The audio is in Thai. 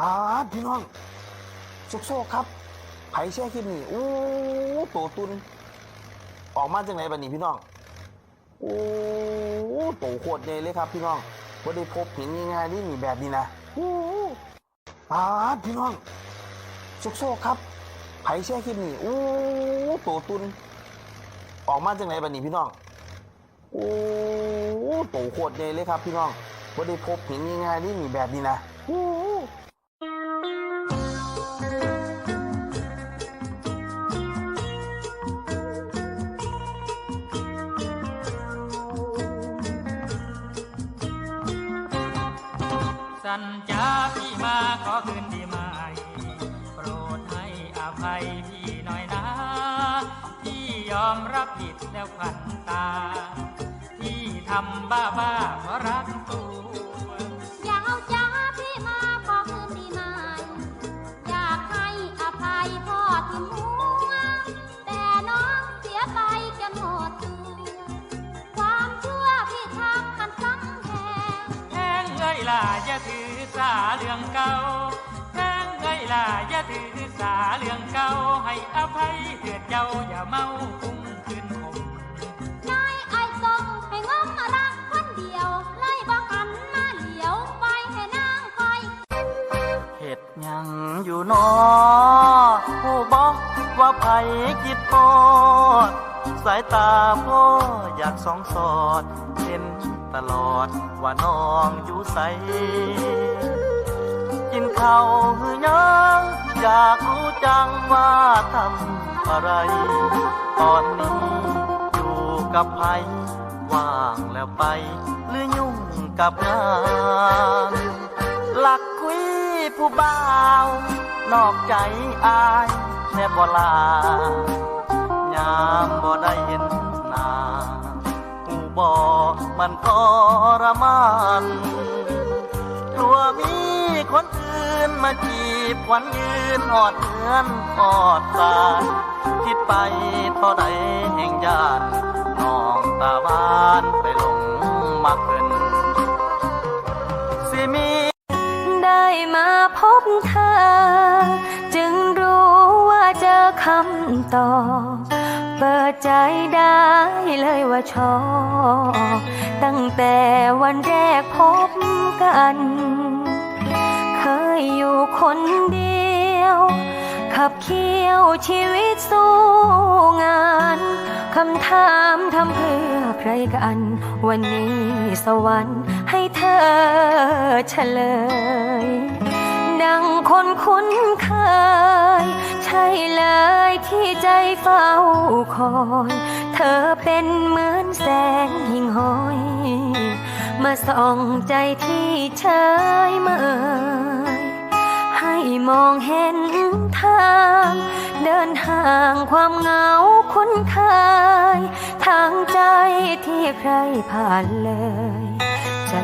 ปาดพี่น้องสุกโซกครับ ไผแช่คลิปนี้โอ้โตตุน ออกมาจากไหนบัดนี้พี่น้อง โอ้โตโคตรใหญ่เลยครับพี่น้องว่าได้พบเห็นง่ายๆนี่มีแบบนี้นะโอ้ปาดพี่น้องสุกโซกครับไผแช่คลิปนี้โอ้โตตุน ออกมาจากไหนบัดนี้พี่น้อง โอ้โตโคตรใหญ่เลยครับพี่น้องว่าได้พบเห็นง่ายๆนี่มีแบบนี้นะโอ้ สัญญาพี่มาขอคืนดีไหมโปรดให้อภัยพี่หน่อยนะ พี่ยอมรับผิดแล้วขวัญตา พี่ทำบ้าบ้าๆเพราะรักตัวอยากเอาจ้าพี่มาขอคืนดีไหมอยากให้อภัยพ่อที่มัวแต่น้องเสียไปจนหมดตัวความชั่วพี่ทำมันซ้ำแทงแทงเอ้ยล่ะอย่าถือ สาเรื่องเก่าแทงเอ้ยล่ะอย่าถือสาเรื่องเก่าให้อภัยเถิดเจ้าอย่าเมาคุ้มคืนผมนายไอ้ทรงให้งมมารักคนเดียวเลยบอกหันมาเหลียวไปให้นางคอยเห็ดหยังอยู่นอผู้บอกว่าไผคิดพอดสายตาพ่ออยากสองสอดเห็นตลอดว่าน้องอยู่ใส กินเขาหือยังอยากรู้จังว่าทำอะไร ตอนนี้อยู่กับไผว่างแล้วไป หรือยุ่งกับงานหลักคุยผู้บ่าว นอกใจอายแม่บ่ลายามบ่ได้เห็นหน้าผู้บ่มันทรมานกลัวมี คนอื่นมาจีบวันยืนหอดเงินหอดตาคิดไปเท่าใดแห่งยานน้องตาบ้านไปหลงมักเพิ่นสิมีได้มาพบเธอ จึงรู้ว่าเจอคำตอบเปิดใจได้เลยว่าชอบ ตั้งแต่วันแรกพบกัน ยอยู่คนเดียว ขับเคี่ยวชีวิตสู้งานคำถามทำเพื่อใครกัน วันนี้สวรรค์ให้เธอเฉลย ดังคนคุ้นเคย ใช่เลยที่ใจเฝ้าคอย เธอเป็นเหมือนแสงหิ่งห้อย มาส่องใจที่เฉยเมยให้มอ เห็นทาง เดินห่างความเหงาคุ้นเคยทางใจที่ใครผ่านเลย